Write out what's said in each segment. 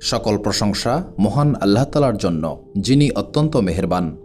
সকল প্রশংসা মহান আল্লাহ তালার জন্য, যিনি অত্যন্ত মেহেরবান।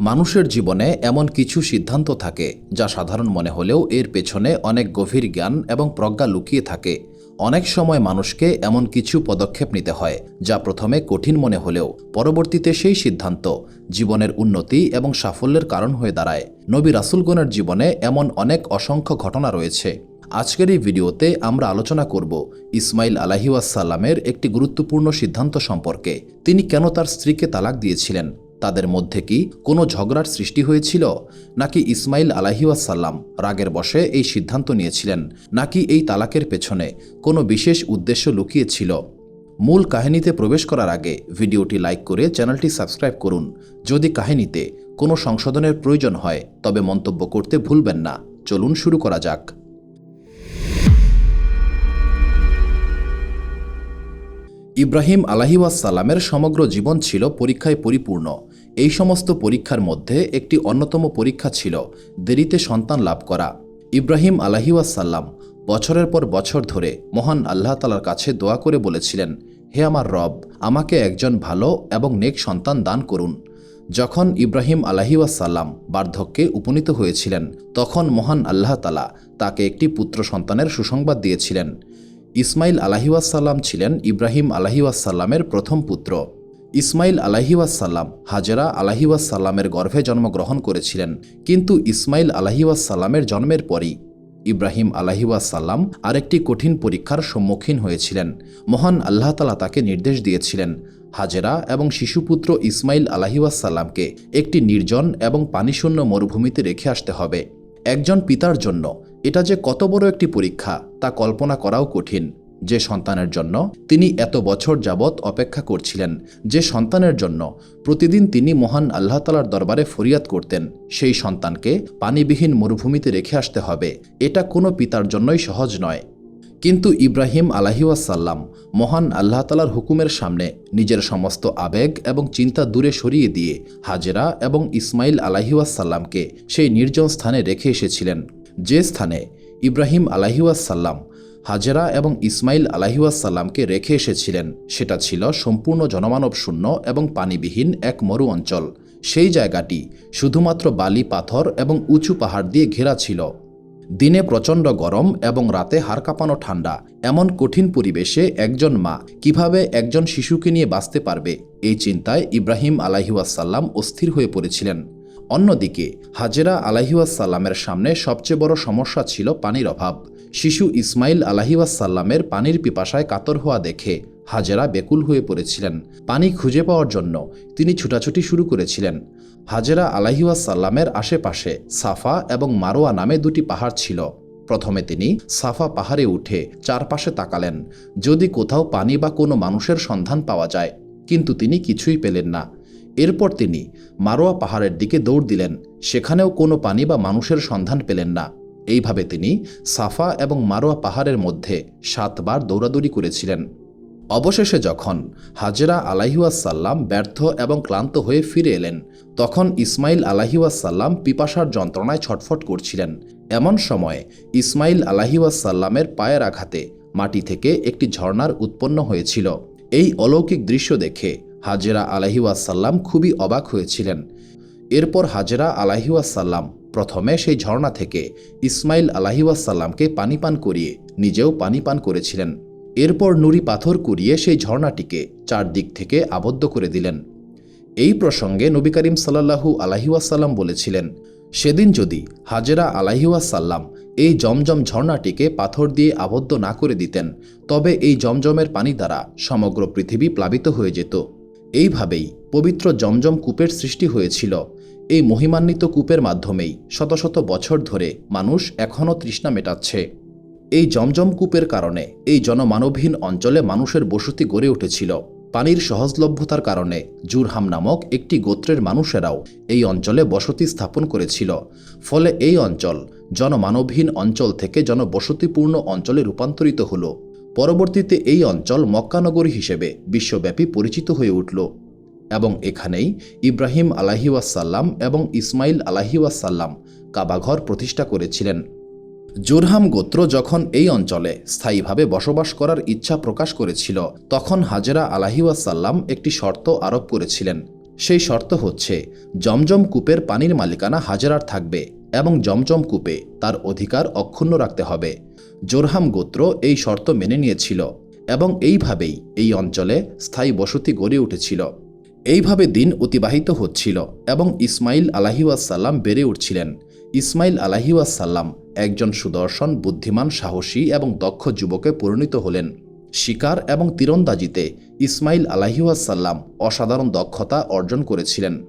মানুষের জীবনে এমন কিছু সিদ্ধান্ত থাকে, যা সাধারণ মনে হলেও এর পেছনে অনেক গভীর জ্ঞান এবং প্রজ্ঞা লুকিয়ে থাকে। অনেক সময় মানুষকে এমন কিছু পদক্ষেপ নিতে হয়, যা প্রথমে কঠিন মনে হলেও, পরবর্তীতে সেই সিদ্ধান্ত জীবনের উন্নতি এবং সাফল্যের কারণ হয়ে দাঁড়ায়। নবী রাসুলগণের জীবনে এমন অনেক অসংখ্য ঘটনা রয়েছে। আজকের এই ভিডিওতে আমরা আলোচনা করব ইসমাইল আলাহিউসাল্লামের একটি গুরুত্বপূর্ণ সিদ্ধান্ত সম্পর্কে। তিনি কেন তার স্ত্রীকে তালাক দিয়েছিলেন? তাদের মধ্যে কি কোনো ঝগড়ার সৃষ্টি হয়েছিল? নাকি ইসমাইল আলাহিউসাল্লাম রাগের বশে এই সিদ্ধান্ত নিয়েছিলেন? নাকি এই তালাকের পেছনে কোনো বিশেষ উদ্দেশ্য লুকিয়েছিল? মূল কাহিনীতে প্রবেশ করার আগে ভিডিওটি লাইক করে চ্যানেলটি সাবস্ক্রাইব করুন। যদি কাহিনীতে কোনো সংশোধনের প্রয়োজন হয়, তবে মন্তব্য করতে ভুলবেন না। চলুন শুরু করা যাক। ইব্রাহিম আলাহিওয়াসাল্লামের সমগ্র জীবন ছিল পরীক্ষায় পরিপূর্ণ। এই সমস্ত পরীক্ষার মধ্যে একটি অন্যতম পরীক্ষা ছিল দেরিতে সন্তান লাভ করা। ইব্রাহিম আলাহিওয়াসাল্লাম বছরের পর বছর ধরে মহান আল্লাহ তালার কাছে দোয়া করে বলেছিলেন, হে আমার রব, আমাকে একজন ভালো এবং নেক সন্তান দান করুন। যখন ইব্রাহিম আলাহিওয়াসাল্লাম বার্ধক্যে উপনীত হয়েছিলেন, তখন মহান আল্লাহ তালা তাকে একটি পুত্র সন্তানের সুসংবাদ দিয়েছিলেন। ইসমাইল আলাহিওয়াসাল্লাম ছিলেন ইব্রাহিম আলাহিওয়াসাল্লামের প্রথম পুত্র। ইসমাইল আলাহিওয়াসাল্লাম হাজেরা আলাহিওয়াসাল্লামের গর্ভে জন্মগ্রহণ করেছিলেন, কিন্তু ইসমাইল আলাহিওয়াসাল্লামের জন্মের পরই ইব্রাহিম আলাহিওয়াসাল্লাম আরেকটি কঠিন পরীক্ষার সম্মুখীন হয়েছিলেন। মহান আল্লাহ তালা তাকে নির্দেশ দিয়েছিলেন, হাজেরা এবং শিশুপুত্র ইসমাইল আলাহিওয়াসাল্লামকে একটি নির্জন এবং পানিশূন্য মরুভূমিতে রেখে আসতে হবে। একজন পিতার জন্য এটা যে কত বড় একটি পরীক্ষা, তা কল্পনা করাও কঠিন। যে সন্তানের জন্য তিনি এত বছর যাবৎ অপেক্ষা করছিলেন, যে সন্তানের জন্য প্রতিদিন তিনি মহান আল্লাহ তালার দরবারে ফরিয়াদ করতেন, সেই সন্তানকে পানিবিহীন মরুভূমিতে রেখে আসতে হবে। এটা কোনো পিতার জন্যই সহজ নয়। কিন্তু ইব্রাহিম আলাহিওয়াসাল্লাম মহান আল্লাহ তালার হুকুমের সামনে নিজের সমস্ত আবেগ এবং চিন্তা দূরে সরিয়ে দিয়ে হাজেরা এবং ইসমাইল আলাহিওয়াসাল্লামকে সেই নির্জন স্থানে রেখে এসেছিলেন। যে স্থানে ইব্রাহিম আলাহিওয়াসাল্লাম হাজেরা এবং ইসমাইল আলাহিওয়াসাল্লামকে রেখে এসেছিলেন, সেটা ছিল সম্পূর্ণ জনমানব শূন্য এবং পানিবিহীন এক মরু অঞ্চল। সেই জায়গাটি শুধুমাত্র বালি, পাথর এবং উঁচু পাহাড় দিয়ে ঘেরা ছিল। দিনে প্রচণ্ড গরম এবং রাতে হাড় কাঁপানো ঠান্ডা, এমন কঠিন পরিবেশে একজন মা কীভাবে একজন শিশুকে নিয়ে বাঁচতে পারবে? এই চিন্তায় ইব্রাহিম আলাহিউসাল্লাম অস্থির হয়ে পড়েছিলেন। অন্যদিকে, হাজেরা আলাহিউসাল্লামের সামনে সবচেয়ে বড় সমস্যা ছিল পানির অভাব। শিশু ইসমাইল আলাহিউসাল্লামের পানির পিপাসায় কাতর হওয়া দেখে হাজেরা বেকুল হয়ে পড়েছিলেন। পানি খুঁজে পাওয়ার জন্য তিনি ছুটাছুটি শুরু করেছিলেন। হাজেরা আলাহিউসাল্লামের আশেপাশে সাফা এবং মারোয়া নামে দুটি পাহাড় ছিল। প্রথমে তিনি সাফা পাহাড়ে উঠে চারপাশে তাকালেন, যদি কোথাও পানি বা কোনো মানুষের সন্ধান পাওয়া যায়। কিন্তু তিনি কিছুই পেলেন না। এরপর তিনি মারোয়া পাহাড়ের দিকে দৌড় দিলেন, সেখানেও কোনো পানি বা মানুষের সন্ধান পেলেন না। এইভাবে তিনি সাফা এবং মারোয়া পাহাড়ের মধ্যে সাতবার দৌড়াদৌড়ি করেছিলেন। অবশেষে যখন হাজরা আলাহিউসাল্লাম ব্যর্থ এবং ক্লান্ত হয়ে ফিরে এলেন, তখন ইসমাইল আলাহিউসাল্লাম পিপাসার যন্ত্রণায় ছটফট করছিলেন। এমন সময় ইসমাইল আলাহিউসাল্লামের পায়ের আঘাতে মাটি থেকে একটি ঝর্ণার উৎপন্ন হয়েছিল। এই অলৌকিক দৃশ্য দেখে হাজেরা আলাহিউসাল্লাম খুবই অবাক হয়েছিলেন। এরপর হাজেরা আলাহিউসাল্লাম প্রথমে সেই ঝর্ণা থেকে ইসমাইল আলাহিউসাল্লামকে পানি পান করিয়ে নিজেও পানি পান করেছিলেন। এরপর নুড়ি পাথর কুড়িয়ে সেই ঝর্ণাটিকে চারদিক থেকে আবদ্ধ করে দিলেন। এই প্রসঙ্গে নবী করিম সাল্লাহু আলাহিউসাল্লাম বলেছিলেন, সেদিন যদি হাজেরা আলাহিউসাল্লাম এই জমজম ঝর্ণাটিকে পাথর দিয়ে আবদ্ধ না করে দিতেন, তবে এই জমজমের পানি দ্বারা সমগ্র পৃথিবী প্লাবিত হয়ে যেত। এইভাবেই পবিত্র জমজম কূপের সৃষ্টি হয়েছিল। এই মহিমান্বিত কূপের মাধ্যমেই শত শত বছর ধরে মানুষ এখনও তৃষ্ণা মেটাচ্ছে। এই জমজম কূপের কারণে এই জনমানবহীন অঞ্চলে মানুষের বসতি গড়ে উঠেছিল। পানির সহজলভ্যতার কারণে জুরহাম নামক একটি গোত্রের মানুষেরাও এই অঞ্চলে বসতি স্থাপন করেছিল। ফলে এই অঞ্চল জনমানবহীন অঞ্চল থেকে জনবসতিপূর্ণ অঞ্চলে রূপান্তরিত হল। পরবর্তীতে এই অঞ্চল মক্কানগরী হিসেবে বিশ্বব্যাপী পরিচিত হয়ে উঠল এবং এখানেই ইব্রাহিম আলাহিওয়াসাল্লাম এবং ইসমাইল আলাহিওয়াসাল্লাম কাবাঘর প্রতিষ্ঠা করেছিলেন। জোরহাম গোত্র যখন এই অঞ্চলে স্থায়ীভাবে বসবাস করার ইচ্ছা প্রকাশ করেছিল, তখন হাজেরা আলাহিওয়াসাল্লাম একটি শর্ত আরোপ করেছিলেন। সেই শর্ত হচ্ছে, জমজম কূপের পানির মালিকানা হাজেরার থাকবে। এবং জমজম কূপে তার অধিকার অক্ষুণ্ণ রাখতে হবে। জোরহাম গোত্র এই শর্ত মেনে নিয়েছিল এবং এইভাবেই এই অঞ্চলে স্থায়ী বসতি গড়ে উঠেছিল। এইভাবে দিন অতিবাহিত হচ্ছিল এবং ইসমাইল আলাহিউসাল্লাম বেড়ে উঠছিলেন। ইসমাইল আলাহিউসাল্লাম একজন সুদর্শন, বুদ্ধিমান, সাহসী এবং দক্ষ যুবকে পরিণত হলেন। শিকার এবং তীরন্দাজিতে ইসমাইল আলাহিউসাল্লাম অসাধারণ দক্ষতা অর্জন করেছিলেন।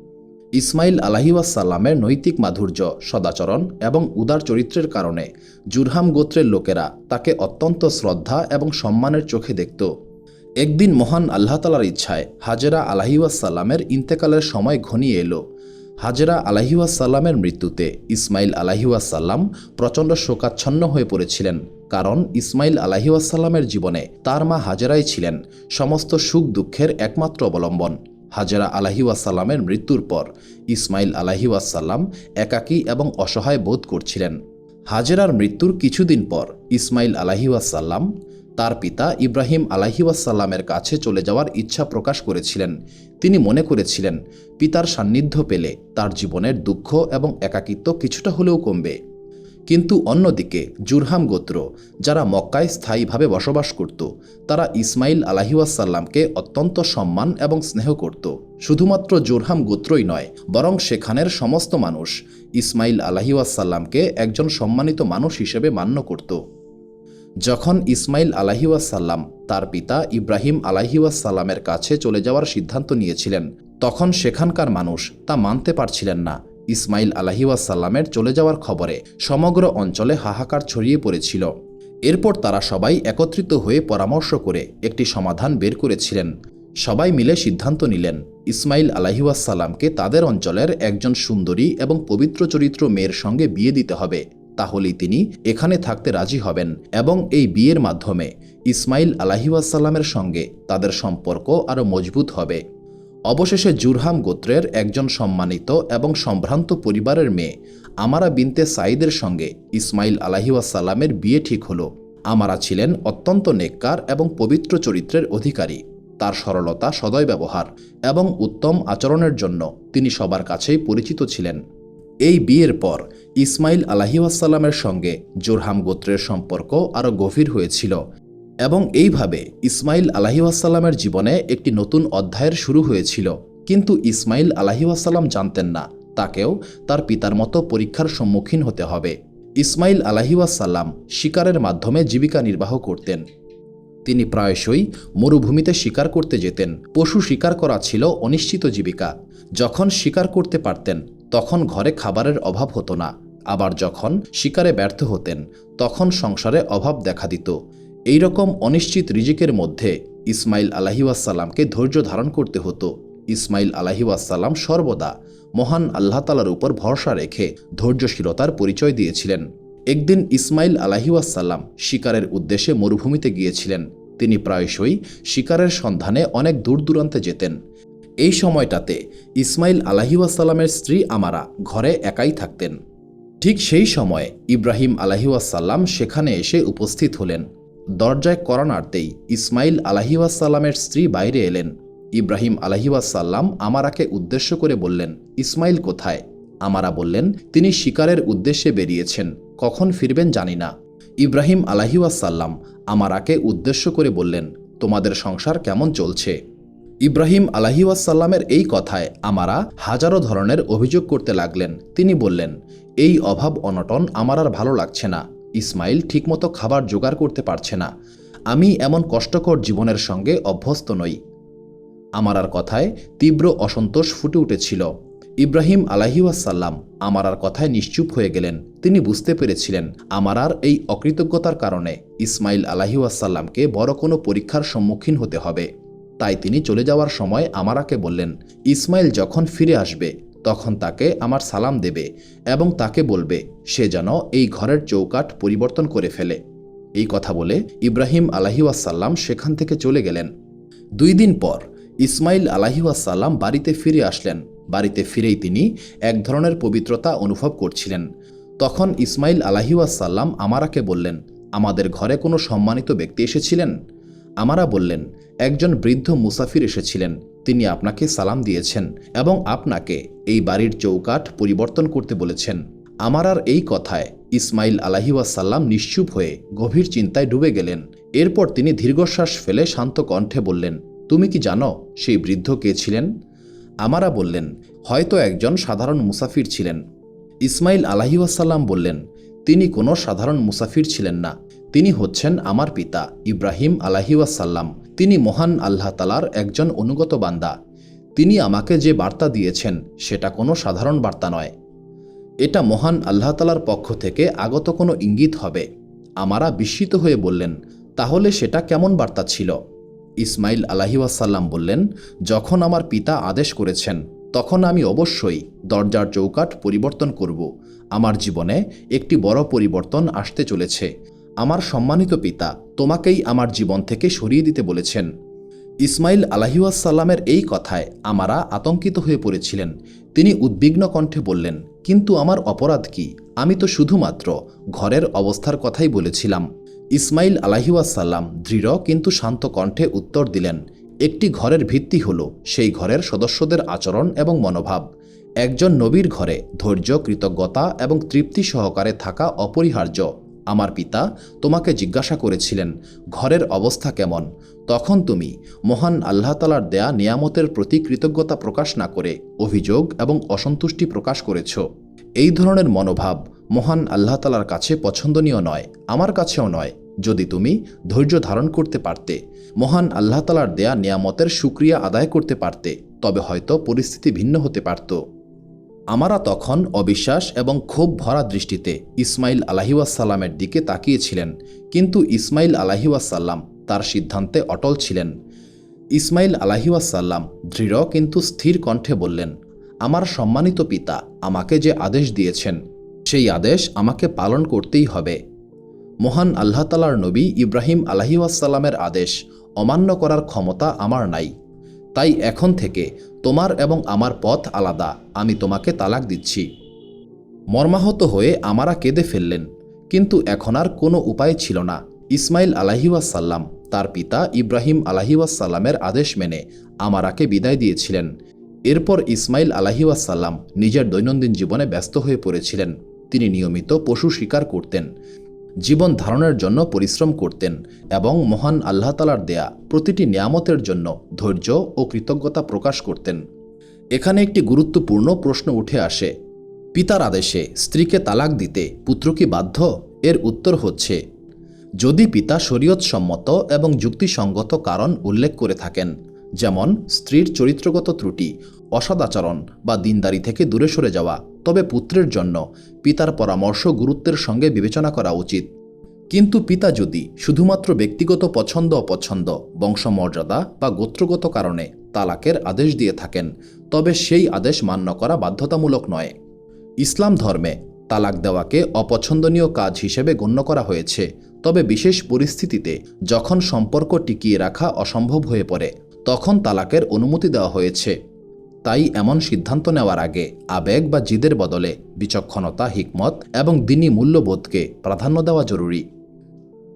ইসমাইল আলাহিউসাল্লামের নৈতিক মাধুর্য, সদাচরণ এবং উদার চরিত্রের কারণে জুরহাম গোত্রের লোকেরা তাকে অত্যন্ত শ্রদ্ধা এবং সম্মানের চোখে দেখত। একদিন মহান আল্লাহ তালার ইচ্ছায় হাজেরা আলাহিউসাল্লামের ইন্তেকালের সময় ঘনিয়ে এলো। হাজেরা আলাহিউসাল্লামের মৃত্যুতে ইসমাইল আলাহিউসাল্লাম প্রচণ্ড শোকাচ্ছন্ন হয়ে পড়েছিলেন, কারণ ইসমাইল আলাহিউসাল্লামের জীবনে তার মা হাজেরাই ছিলেন, সমস্ত সুখ দুঃখের একমাত্র অবলম্বন। হাজেরা আলাহিউসাল্লামের মৃত্যুর পর ইসমাইল আলাহিউসাল্লাম একাকী এবং অসহায় বোধ করছিলেন। হাজেরার মৃত্যুর কিছুদিন পর ইসমাইল আলাহিউসাল্লাম তার পিতা ইব্রাহিম আলাহিউসাল্লামের কাছে চলে যাওয়ার ইচ্ছা প্রকাশ করেছিলেন। তিনি মনে করেছিলেন, পিতার সান্নিধ্য পেলে তার জীবনের দুঃখ এবং একাকিত্ব কিছুটা হলেও কমবে। কিন্তু অন্যদিকে জুরহাম গোত্র, যারা মক্কায় স্থায়ীভাবে বসবাস করত, তারা ইসমাইল আলাহিউসাল্লামকে অত্যন্ত সম্মান এবং স্নেহ করত। শুধুমাত্র জুরহাম গোত্রই নয়, বরং সেখানের সমস্ত মানুষ ইসমাইল আলাহিউসাল্লামকে একজন সম্মানিত মানুষ হিসেবে মান্য করত। যখন ইসমাইল আলাহিউসাল্লাম তার পিতা ইব্রাহিম আলাহিউসাল্লামের কাছে চলে যাওয়ার সিদ্ধান্ত নিয়েছিলেন, তখন সেখানকার মানুষ তা মানতে পারছিলেন না ইসমাইল আলাহিউসাল্লামের চলে যাওয়ার খবরে সমগ্র অঞ্চলে হাহাকার ছড়িয়ে পড়েছিল। এরপর তারা সবাই একত্রিত হয়ে পরামর্শ করে একটি সমাধান বের করেছিলেন। সবাই মিলে সিদ্ধান্ত নিলেন, ইসমাইল আলাহিউসাল্লামকে তাদের অঞ্চলের একজন সুন্দরী এবং পবিত্র চরিত্র মেয়ের সঙ্গে বিয়ে দিতে হবে। তাহলেই তিনি এখানে থাকতে রাজি হবেন এবং এই বিয়ের মাধ্যমে ইসমাইল আলাহিউসাল্লামের সঙ্গে তাদের সম্পর্ক আরও মজবুত হবে। অবশেষে জুরহাম গোত্রের একজন সম্মানিত এবং সম্ভ্রান্ত পরিবারের মেয়ে আমারা বিনতে সাইদের সঙ্গে ইসমাইল আলাহিউসাল্লামের বিয়ে ঠিক হল। আমারা ছিলেন অত্যন্ত নেককার এবং পবিত্র চরিত্রের অধিকারী। তার সরলতা সদয় ব্যবহার এবং উত্তম আচরণের জন্য তিনি সবার কাছেই পরিচিত ছিলেন। এই বিয়ের পর ইসমাইল আলাহিউসাল্লামের সঙ্গে জোরহাম গোত্রের সম্পর্ক আরও গভীর হয়েছিল। এবং এইভাবে ইসমাইল আলাহিউসাল্লামের জীবনে একটি নতুন অধ্যায়ের শুরু হয়েছিল। কিন্তু ইসমাইল আলাহিউসাল্লাম জানতেন না, তাকেও তার পিতার মতো পরীক্ষার সম্মুখীন হতে হবে। ইসমাইল আলাহিউসাল্লাম শিকারের মাধ্যমে জীবিকা নির্বাহ করতেন। তিনি প্রায়শই মরুভূমিতে শিকার করতে যেতেন। পশু শিকার করা ছিল অনিশ্চিত জীবিকা। যখন শিকার করতে পারতেন, তখন ঘরে খাবারের অভাব হতো না। আবার যখন শিকারে ব্যর্থ হতেন, তখন সংসারে অভাব দেখা দিত। এই রকম অনিশ্চিত রিজিকের মধ্যে ইসমাইল আলাহিউসাল্লামকে ধৈর্য ধারণ করতে হতো। ইসমাইল আলাহিউসাল্লাম সর্বদা মহান আল্লাহ তালার উপর ভরসা রেখে ধৈর্যশীলতার পরিচয় দিয়েছিলেন। একদিন ইসমাইল আলাহিউসাল্লাম শিকারের উদ্দেশ্যে মরুভূমিতে গিয়েছিলেন। তিনি প্রায়শই শিকারের সন্ধানে অনেক দূর দূরান্তে যেতেন। এই সময়টাতে ইসমাইল আলাহিউসাল্লামের স্ত্রী আমারা ঘরে একাই থাকতেন। ঠিক সেই সময় ইব্রাহিম আলাহিউসাল্লাম সেখানে এসে উপস্থিত হলেন। দরজায় করা নাড়তেই ইসমাইল আলাহিউসাল্লামের স্ত্রী বাইরে এলেন। ইব্রাহিম আলাহিউসাল্লাম আমারাকে উদ্দেশ্য করে বললেন, ইসমাইল কোথায়? আমারা বললেন, তিনি শিকারের উদ্দেশ্যে বেরিয়েছেন, কখন ফিরবেন জানি না। ইব্রাহিম আলাহিউসাল্লাম আমারাকে উদ্দেশ্য করে বললেন, তোমাদের সংসার কেমন চলছে? ইব্রাহিম আলাহিউসাল্লামের এই কথায় আমারা হাজারো ধরনের অভিযোগ করতে লাগলেন। তিনি বললেন, এই অভাব অনটন আমার আর ভালো লাগছে না। ইসমাইল ঠিকমতো খাবার জোগাড় করতে পারছে না। আমি এমন কষ্টকর জীবনের সঙ্গে অভ্যস্ত নই। আমারার কথায় তীব্র অসন্তোষ ফুটে উঠেছিল। ইব্রাহিম আলাহিউসাল্লাম আমারার কথায় নিশ্চুপ হয়ে গেলেন। তিনি বুঝতে পেরেছিলেন আমারার এই অকৃতজ্ঞতার কারণে ইসমাইল আলাহিউসাল্লামকে বড় কোনো পরীক্ষার সম্মুখীন হতে হবে। তাই তিনি চলে যাওয়ার সময় আমারাকে বললেন, ইসমাইল যখন ফিরে আসবে তখন তাকে আমার সালাম দেবে এবং তাকে বলবে, সে যেন এই ঘরের চৌকাঠ পরিবর্তন করে ফেলে। এই কথা বলে ইব্রাহিম আলাহিউসাল্লাম সেখান থেকে চলে গেলেন। দুই দিন পর ইসমাইল আলাহিউসাল্লাম বাড়িতে ফিরে আসলেন। বাড়িতে ফিরেই তিনি এক ধরনের পবিত্রতা অনুভব করছিলেন। তখন ইসমাইল আলাহিউসাল্লাম আমারাকে বললেন, আমাদের ঘরে কোনো সম্মানিত ব্যক্তি এসেছিলেন? আমারা বললেন, একজন বৃদ্ধ মুসাফির এসেছিলেন। তিনি আপনাকে সালাম দিয়েছেন এবং আপনাকে এই বাড়ির চৌকাঠ পরিবর্তন করতে বলেছেন। আমারার এই কথায় ইসমাইল আলাহিউসাল্লাম নিশ্চুপ হয়ে গভীর চিন্তায় ডুবে গেলেন। এরপর তিনি দীর্ঘশ্বাস ফেলে শান্ত কণ্ঠে বললেন, তুমি কি জানো সেই বৃদ্ধ কে ছিলেন? আমারা বললেন, হয়তো একজন সাধারণ মুসাফির ছিলেন। ইসমাইল আলাহিউসাল্লাম বললেন, তিনি কোনো সাধারণ মুসাফির ছিলেন না। তিনি হচ্ছেন আমার পিতা ইব্রাহিম আলাহিউসাল্লাম তিনি মহান আল্লাহ তালার একজন অনুগত বান্দা। তিনি আমাকে যে বার্তা দিয়েছেন, সেটা কোনো সাধারণ বার্তা নয়। এটা মহান আল্লাহ তালার পক্ষ থেকে আগত কোনো ইঙ্গিত হবে। আমারা বিস্মিত হয়ে বললেন, তাহলে সেটা কেমন বার্তা ছিল? ইসমাইল আলাহিউসাল্লাম বললেন, যখন আমার পিতা আদেশ করেছেন, তখন আমি অবশ্যই দরজার চৌকাঠ পরিবর্তন করব। আমার জীবনে একটি বড় পরিবর্তন আসতে চলেছে। আমার সম্মানিত পিতা তোমাকেই আমার জীবন থেকে সরিয়ে দিতে বলেছেন। ইসমাইল আলাহিউসাল্লামের এই কথায় আমারা আতঙ্কিত হয়ে পড়েছিলেন। তিনি উদ্বিগ্ন কণ্ঠে বললেন, কিন্তু আমার অপরাধ কি? আমি তো শুধুমাত্র ঘরের অবস্থার কথাই বলেছিলাম। ইসমাইল আলাহিউসাল্লাম দৃঢ় কিন্তু শান্ত কণ্ঠে উত্তর দিলেন, একটি ঘরের ভিত্তি হল সেই ঘরের সদস্যদের আচরণ এবং মনোভাব। একজন নবীর ঘরে ধৈর্য, কৃতজ্ঞতা এবং তৃপ্তি সহকারে থাকা অপরিহার্য। আমার পিতা তোমাকে জিজ্ঞাসা করেছিলেন, ঘরের অবস্থা কেমন? তখন তুমি মহান আল্লাহ তালার দেয়া নিয়ামতের প্রতি কৃতজ্ঞতা প্রকাশ না করে অভিযোগ এবং অসন্তুষ্টি প্রকাশ করেছ। এই ধরনের মনোভাব মহান আল্লাহ তালার কাছে পছন্দনীয় নয়, আমার কাছেও নয়। যদি তুমি ধৈর্য ধারণ করতে পারতে, মহান আল্লাহ তালার দেয়া নিয়ামতের সুক্রিয়া আদায় করতে পারতে, তবে হয়তো পরিস্থিতি ভিন্ন হতে পারত। আমারা তখন অবিশ্বাস এবং ক্ষোভ ভরা দৃষ্টিতে ইসমাইল আলাহিউসাল্লামের দিকে তাকিয়েছিলেন, কিন্তু ইসমাইল আলাহিউসাল্লাম তার সিদ্ধান্তে অটল ছিলেন। ইসমাইল আলাহিউসাল্লাম দৃঢ় কিন্তু স্থির কণ্ঠে বললেন, আমার সম্মানিত পিতা আমাকে যে আদেশ দিয়েছেন, সেই আদেশ আমাকে পালন করতেই হবে। মহান আল্লাহতালার নবী ইব্রাহিম আলাহিউসাল্লামের আদেশ অমান্য করার ক্ষমতা আমার নাই। তাই এখন থেকে তোমার এবং আমার পথ আলাদা, আমি তোমাকে তালাক দিচ্ছি। মর্মাহত হয়ে আমারা কেঁদে ফেললেন, কিন্তু এখন আর কোনো উপায় ছিল না। ইসমাইল আলাহিউসাল্লাম তার পিতা ইব্রাহিম আলাহিউসাল্লামের আদেশ মেনে আমারাকে বিদায় দিয়েছিলেন। এরপর ইসমাইল আলাহিউসাল্লাম নিজের দৈনন্দিন জীবনে ব্যস্ত হয়ে পড়েছিলেন। তিনি নিয়মিত পশু শিকার করতেন। জীবন ধারণের জন্য পরিশ্রম করতেন এবং মহান আল্লাহ তালার দেয়া প্রতিটি নিয়ামতের জন্য ধৈর্য ও কৃতজ্ঞতা প্রকাশ করতেন। এখানে একটি গুরুত্বপূর্ণ প্রশ্ন উঠে আসে। পিতার আদেশে স্ত্রীকে তালাক দিতে পুত্র কি বাধ্য? এর উত্তর হচ্ছে, যদি পিতা শরীয়তসম্মত এবং যুক্তিসঙ্গত কারণ উল্লেখ করে থাকেন, যেমন স্ত্রীর চরিত্রগত ত্রুটি, অসদাচরণ বা দিনদারি থেকে দূরে সরে যাওয়া তবে পুত্রের জন্য পিতার পরামর্শ গুরুত্বের সঙ্গে বিবেচনা করা উচিত। কিন্তু পিতা যদি শুধুমাত্র ব্যক্তিগত পছন্দ অপছন্দ, বংশমর্যাদা বা গোত্রগত কারণে তালাকের আদেশ দিয়ে থাকেন, তবে সেই আদেশ মান্য করা বাধ্যতামূলক নয়। ইসলাম ধর্মে তালাক দেওয়াকে অপছন্দনীয় কাজ হিসেবে গণ্য করা হয়েছে, তবে বিশেষ পরিস্থিতিতে যখন সম্পর্ক টিকিয়ে রাখা অসম্ভব হয়ে পড়ে, তখন তালাকের অনুমতি দেওয়া হয়েছে। তাই এমন সিদ্ধান্ত নেওয়ার আগে আবেগ বা জিদের বদলে বিচক্ষণতা, হিকমত এবং দিনী মূল্যবোধকে প্রাধান্য দেওয়া জরুরি।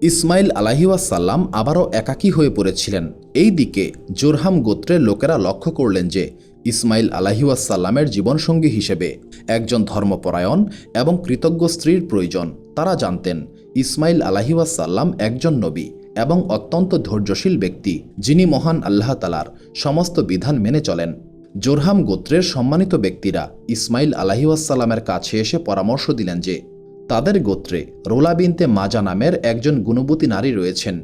ইসমাইল আলাহিউসাল্লাম আবারও একাকী হয়ে পড়েছিলেন। এই দিকে জোরহাম গোত্রের লোকেরা লক্ষ্য করলেন যে ইসমাইল আলাহিউসাল্লামের জীবনসঙ্গী হিসেবে একজন ধর্মপরায়ণ এবং কৃতজ্ঞ স্ত্রীর প্রয়োজন। তারা জানতেন, ইসমাইল আলাহিউসাল্লাম একজন নবী এবং অত্যন্ত ধৈর্যশীল ব্যক্তি, যিনি মহান আল্লাহ তালার সমস্ত বিধান মেনে চলেন। জোরহাম গোত্রের সম্মানিত ব্যক্তিরা ইসমাইল আলাহিউসাল্লামের কাছে এসে পরামর্শ দিলেন যে, তাদের গোত্রে রোলা বিনতে মাজা নামের একজন গুণবতী নারী রয়েছেন।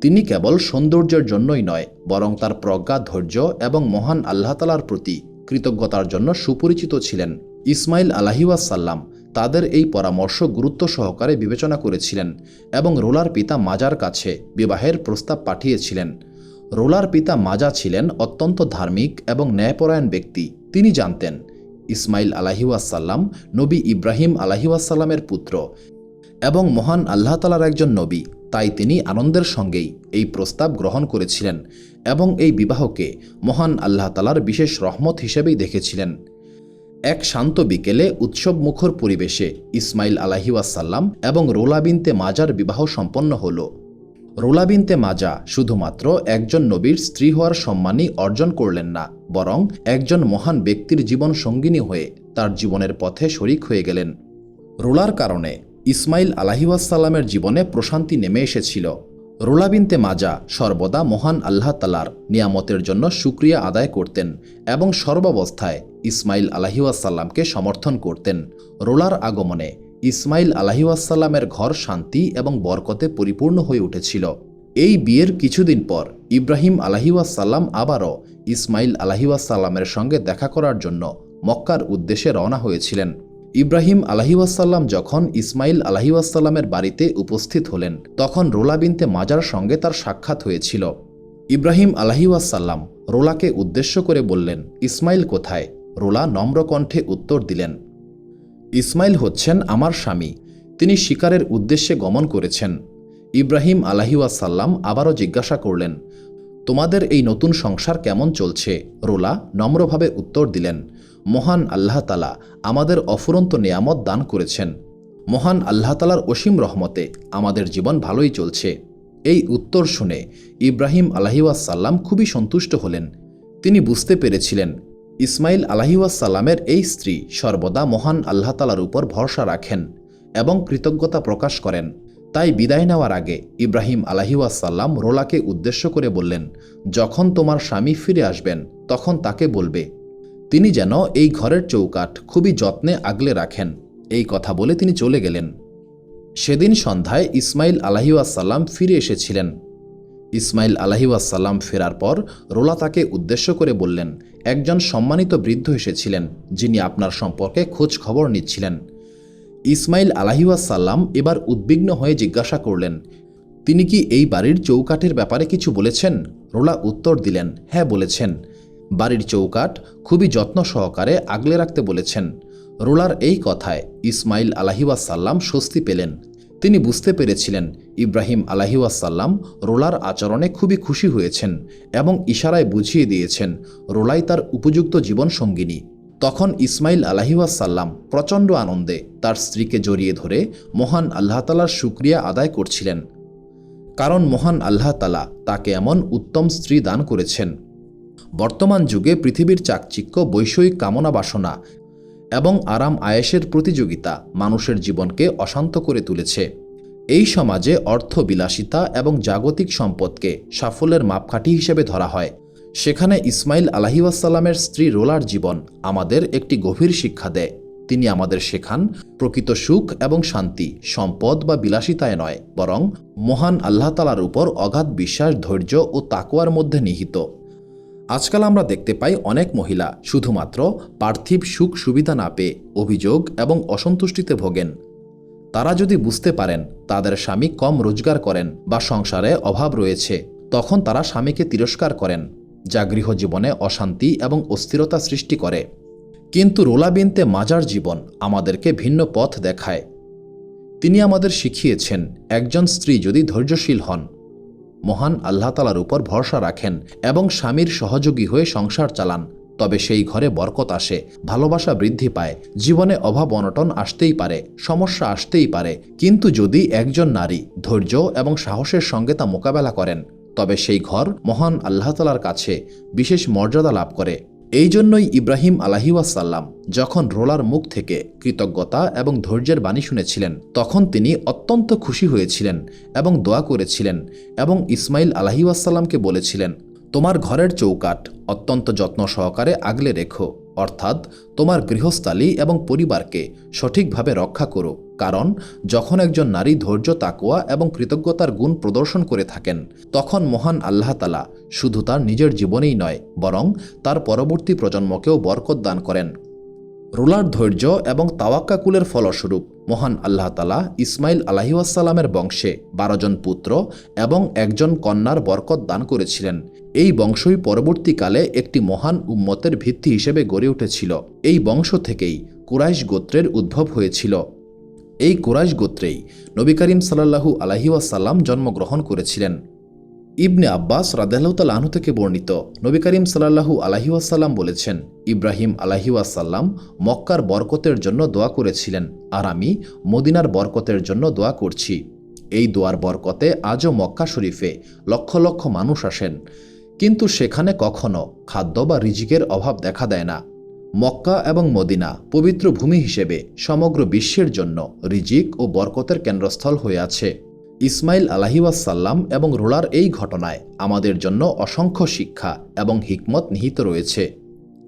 তিনি কেবল সৌন্দর্যের জন্যই নয়, বরং তার প্রজ্ঞা, ধৈর্য এবং মহান আল্লাহ তালার প্রতি কৃতজ্ঞতার জন্য সুপরিচিত ছিলেন। ইসমাইল আলাহিউসাল্লাম তাদের এই পরামর্শ গুরুত্ব সহকারে বিবেচনা করেছিলেন এবং রোলার পিতা মাজার কাছে বিবাহের প্রস্তাব পাঠিয়েছিলেন। রোলার পিতা মাজা ছিলেন অত্যন্ত ধার্মিক এবং ন্যায়পরায়ণ ব্যক্তি। তিনি জানতেন, ইসমাইল আলাহিউসাল্লাম নবী ইব্রাহিম আলাহিউসাল্লামের পুত্র এবং মহান আল্লাহ তালার একজন নবী। তাই তিনি আনন্দের সঙ্গেই এই প্রস্তাব গ্রহণ করেছিলেন এবং এই বিবাহকে মহান আল্লাহ তালার বিশেষ রহমত হিসেবেই দেখেছিলেন। এক শান্ত বিকেলে উৎসব মুখর পরিবেশে ইসমাইল আলাহিওয়াসাল্লাম এবং রোলা বিনতে মাজার বিবাহ সম্পন্ন হল। রোলা বিনতে মাজা শুধুমাত্র একজন নবীর স্ত্রী হওয়ার সম্মানই অর্জন করলেন না, বরং একজন মহান ব্যক্তির জীবন সঙ্গিনী হয়ে তার জীবনের পথে শরিক হয়ে গেলেন। রোলার কারণে ইসমাইল আলাহিওয়াসাল্লামের জীবনে প্রশান্তি নেমে এসেছিল। রোলা বিনতে মাজা সর্বদা মহান আল্লাহ তালার নিয়ামতের জন্য সুক্রিয়া আদায় করতেন এবং সর্বাবস্থায় ইসমাইল আলাহিওয়াসাল্লামকে সমর্থন করতেন। রোলার আগমনে ইসমাইল আলাহিওয়াসাল্লামের ঘর শান্তি এবং বরকতে পরিপূর্ণ হয়ে উঠেছিল। এই বিয়ের কিছুদিন পর ইব্রাহিম আলাহিওয়াসাল্লাম আবারও ইসমাইল আলাহিওয়াসাল্লামের সঙ্গে দেখা করার জন্য মক্কার উদ্দেশ্যে রওনা হয়েছিলেন। ইব্রাহিম আলাহিওয়াসাল্লাম যখন ইসমাইল আলাহিওয়াসাল্লামের বাড়িতে উপস্থিত হলেন, তখন রোলা বিনতে মাজার সঙ্গে তার সাক্ষাৎ হয়েছিল। ইব্রাহিম আলাহিওয়াসাল্লাম রোলাকে উদ্দেশ্য করে বললেন, ইসমাইল কোথায়? রোলা নম্রকণ্ঠে উত্তর দিলেন ইসমাইল হচ্ছেন আমার স্বামী। তিনি শিকারের উদ্দেশ্যে গমন করেছেন। ইব্রাহিম আলাহিওয়াসাল্লাম আবারও জিজ্ঞাসা করলেন, তোমাদের এই নতুন সংসার কেমন চলছে? রোলা নম্রভাবে উত্তর দিলেন, মহান আল্লাহ তালা আমাদের অফুরন্ত নেয়ামত দান করেছেন। মহান আল্লাহ তালার অসীম রহমতে আমাদের জীবন ভালোই চলছে। এই উত্তর শুনে ইব্রাহিম আলাহিওয়াসাল্লাম খুবই সন্তুষ্ট হলেন। তিনি বুঝতে পেরেছিলেন ইসমাইল আলাহিওয়াসাল্লামের এই স্ত্রী সর্বদা মহান আল্লাহ তালার উপর ভরসা রাখেন এবং কৃতজ্ঞতা প্রকাশ করেন। তাই বিদায় নেওয়ার আগে ইব্রাহিম আলাহিওয়াসাল্লাম রোলাকে উদ্দেশ্য করে বললেন, যখন তোমার স্বামী ফিরে আসবেন, তখন তাকে বলবে, তিনি যেন এই ঘরের চৌকাঠ খুবই যত্নে আগলে রাখেন। এই কথা বলে তিনি চলে গেলেন। সেদিন সন্ধ্যায় ইসমাইল আলাহিউসাল্লাম ফিরে এসেছিলেন। ইসমাইল আলাহিউসাল্লাম ফেরার পর রোলা তাকে উদ্দেশ্য করে বললেন, একজন সম্মানিত বৃদ্ধ এসেছিলেন যিনি আপনার সম্পর্কে খোঁজ খবর নিচ্ছিলেন। ইসমাইল আলাহিউসাল্লাম এবার উদ্বিগ্ন হয়ে জিজ্ঞাসা করলেন, তিনি কি এই বাড়ির চৌকাঠের ব্যাপারে কিছু বলেছেন? রোলা উত্তর দিলেন হ্যাঁ বলেছেন। বাড়ির চৌকাঠ খুবই যত্ন সহকারে আগলে রাখতে বলেছেন। রোলার এই কথায় ইসমাইল আলাহিওয়াসাল্লাম স্বস্তি পেলেন। তিনি বুঝতে পেরেছিলেন ইব্রাহিম আলাহিওয়াসাল্লাম রোলার আচরণে খুবই খুশি হয়েছেন এবং ইশারায় বুঝিয়ে দিয়েছেন, রোলাই তার উপযুক্ত জীবন সঙ্গিনী। তখন ইসমাইল আলাহিওয়াসাল্লাম প্রচণ্ড আনন্দে তার স্ত্রীকে জড়িয়ে ধরে মহান আল্লাহ তালার সুক্রিয়া আদায় করছিলেন। কারণ মহান আল্লাহ তালা তাকে এমন উত্তম স্ত্রী দান করেছেন। বর্তমান যুগে পৃথিবীর চাকচিক্য, বৈষয়িক কামনা বাসনা এবং আরাম আয়েসের প্রতিযোগিতা মানুষের জীবনকে অশান্ত করে তুলেছে। এই সমাজে অর্থ বিলাসিতা এবং জাগতিক সম্পদকে সাফল্যের মাপকাঠি হিসেবে ধরা হয়। সেখানে ইসমাইল আলাহিউসাল্লামের স্ত্রী রোলার জীবন আমাদের একটি গভীর শিক্ষা দেয়। তিনি আমাদের শেখান, প্রকৃত সুখ এবং শান্তি সম্পদ বা বিলাসিতায় নয়, বরং মহান আল্লাহ তালার উপর অগাধ বিশ্বাস, ধৈর্য ও তাকুয়ার মধ্যে নিহিত। আজকাল আমরা দেখতে পাই অনেক মহিলা শুধুমাত্র পার্থিব সুখ সুবিধা না পেয়ে অভিযোগ এবং অসন্তুষ্টিতে ভোগেন। তারা যদি বুঝতে পারেন তাদের স্বামী কম রোজগার করেন বা সংসারে অভাব রয়েছে, তখন তারা স্বামীকে তিরস্কার করেন, যা গৃহজীবনে অশান্তি এবং অস্থিরতা সৃষ্টি করে। কিন্তু রোলা বিনতে মাজার জীবন আমাদেরকে ভিন্ন পথ দেখায়। তিনি আমাদের শিখিয়েছেন, একজন স্ত্রী যদি ধৈর্যশীল হন, মহান আল্লাহতালার উপর ভরসা রাখেন এবং স্বামীর সহযোগী হয়ে সংসার চালান তবে সেই ঘরে বরকত আসে, ভালোবাসা বৃদ্ধি পায়, জীবনে অভাব অনটন আসতেই পারে, সমস্যা আসতেই পারে, কিন্তু যদি একজন নারী ধৈর্য এবং সাহসের সঙ্গে তা মোকাবেলা করেন, তবে সেই ঘর মহান আল্লাহতালার কাছে বিশেষ মর্যাদা লাভ করে। এই জন্যই ইব্রাহিম আলাহিওয়াসাল্লাম যখন রোলার মুখ থেকে কৃতজ্ঞতা এবং ধৈর্যের বাণী শুনেছিলেন, তখন তিনি অত্যন্ত খুশি হয়েছিলেন এবং দোয়া করেছিলেন এবং ইসমাইল আলাহিওয়াসাল্লামকে বলেছিলেন তোমার ঘরের চৌকাট অত্যন্ত যত্ন সহকারে আগলে রেখো, অর্থাৎ তোমার গৃহস্থালী এবং পরিবারকে সঠিকভাবে রক্ষা করো, কারণ যখন একজন নারী ধৈর্য তাকোয়া এবং কৃতজ্ঞতার গুণ প্রদর্শন করে থাকেন, তখন মহান আল্লাহ তালা শুধু তার নিজের জীবনেই নয়, বরং তার পরবর্তী প্রজন্মকেও বরকত দান করেন। রোলার ধৈর্য এবং তাওয়াক্কাকুলের ফলস্বরূপ মহান আল্লাহ তালা ইসমাইল আলাহিউসাল্লামের বংশে বারো জন পুত্র এবং একজন কন্যার বরকত দান করেছিলেন। এই বংশই পরবর্তীকালে একটি মহান উম্মতের ভিত্তি হিসেবে গড়ে উঠেছিল। এই বংশ থেকেই কুরাইশ গোত্রের উদ্ভব হয়েছিল। এই কুরাইশ গোত্রেই নবী করিম সাল্লাহু আলাহিউসাল্লাম জন্মগ্রহণ করেছিলেন। ইবনে আব্বাস রাদেলাউতাল আনহু থেকে বর্ণিত নবী করিম সাল্লাহু আলাহিউসাল্লাম বলেছেন, ইব্রাহিম আলাহিউসাল্লাম মক্কার বরকতের জন্য দোয়া করেছিলেন আর আমি মদিনার বরকতের জন্য দোয়া করছি। এই দোয়ার বরকতে আজও মক্কা শরীফে লক্ষ লক্ষ মানুষ আসেন। কিন্তু সেখানে কখনো খাদ্য বা রিজিকের অভাব দেখা দেয় না। মক্কা এবং মদিনা পবিত্র ভূমি হিসেবে সমগ্র বিশ্বের জন্য রিজিক ও বরকতের কেন্দ্রস্থল হয়ে আছে। ইসমাইল আলাহিওয়াসাল্লাম এবং রোলার এই ঘটনায় আমাদের জন্য অসংখ্য শিক্ষা এবং হিকমত নিহিত রয়েছে।